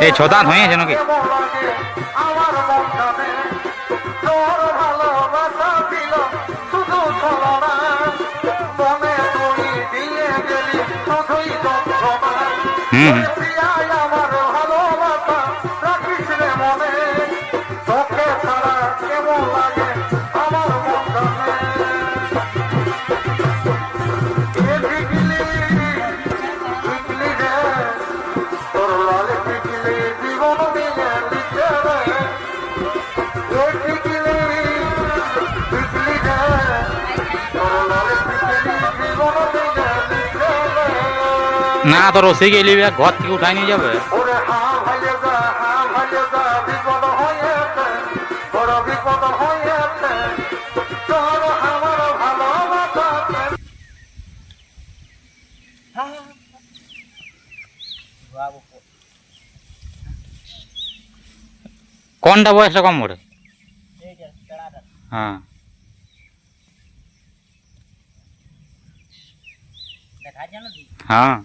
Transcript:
এই ছদান হয়েছে নাকি? হুম হুম। না তো রসি গেলি ঘর থেকে উঠাই নিয়ে যাবে। কোনটা বয়সটা কম করে হ্যাঁ। হ্যাঁ।